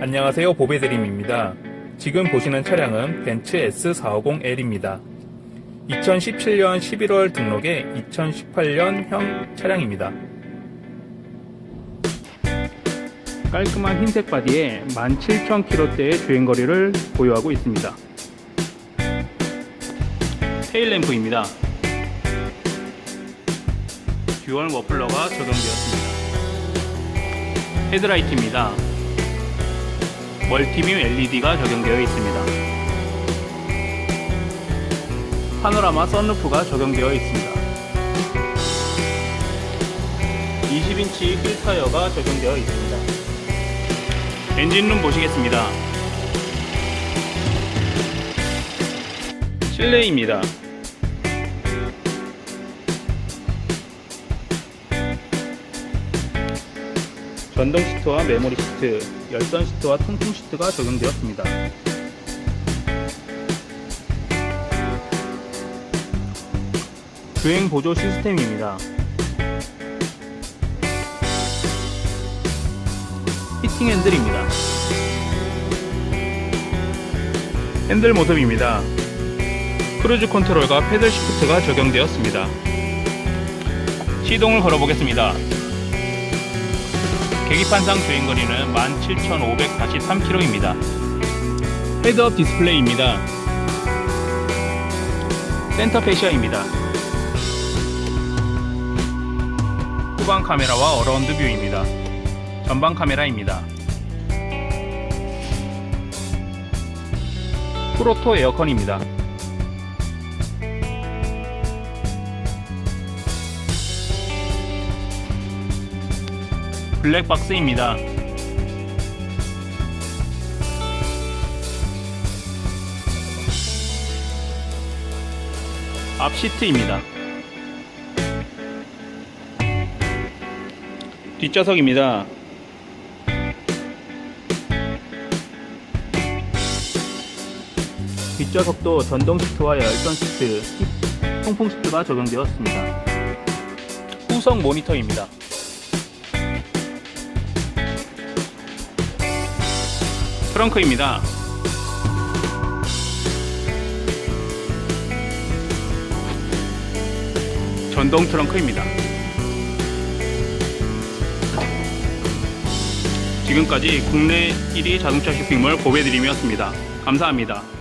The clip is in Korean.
안녕하세요 보배드림입니다. 지금 보시는 차량은 벤츠 S450L입니다. 2017년 11월 등록의 2018년형 차량입니다. 깔끔한 흰색 바디에 17,000km대의 주행거리를 보유하고 있습니다. 테일램프입니다. 듀얼 머플러가 적용되었습니다. 헤드라이트입니다. 멀티빔 LED가 적용되어 있습니다. 파노라마 썬루프가 적용되어 있습니다. 20인치 휠 타이어가 적용되어 있습니다. 엔진룸 보시겠습니다. 실내입니다. 전동 시트와 메모리 시트, 열선 시트와 통풍 시트가 적용되었습니다. 주행 보조 시스템입니다. 히팅 핸들입니다. 핸들 모습입니다. 크루즈 컨트롤과 패들 시프트가 적용되었습니다. 시동을 걸어보겠습니다. 계기판상 주행거리는 17,543km입니다. 헤드업 디스플레이입니다. 센터 페시아입니다. 후방 카메라와 어라운드 뷰입니다. 전방 카메라입니다. 프로토 에어컨입니다. 블랙박스입니다. 앞 시트입니다. 뒷좌석입니다. 뒷좌석도 전동 시트와 열선 시트, 통풍 시트가 적용되었습니다. 후성 모니터입니다. 트렁크입니다. 전동 트렁크입니다. 지금까지 국내 1위 자동차 쇼핑몰 고배드림이었습니다. 감사합니다.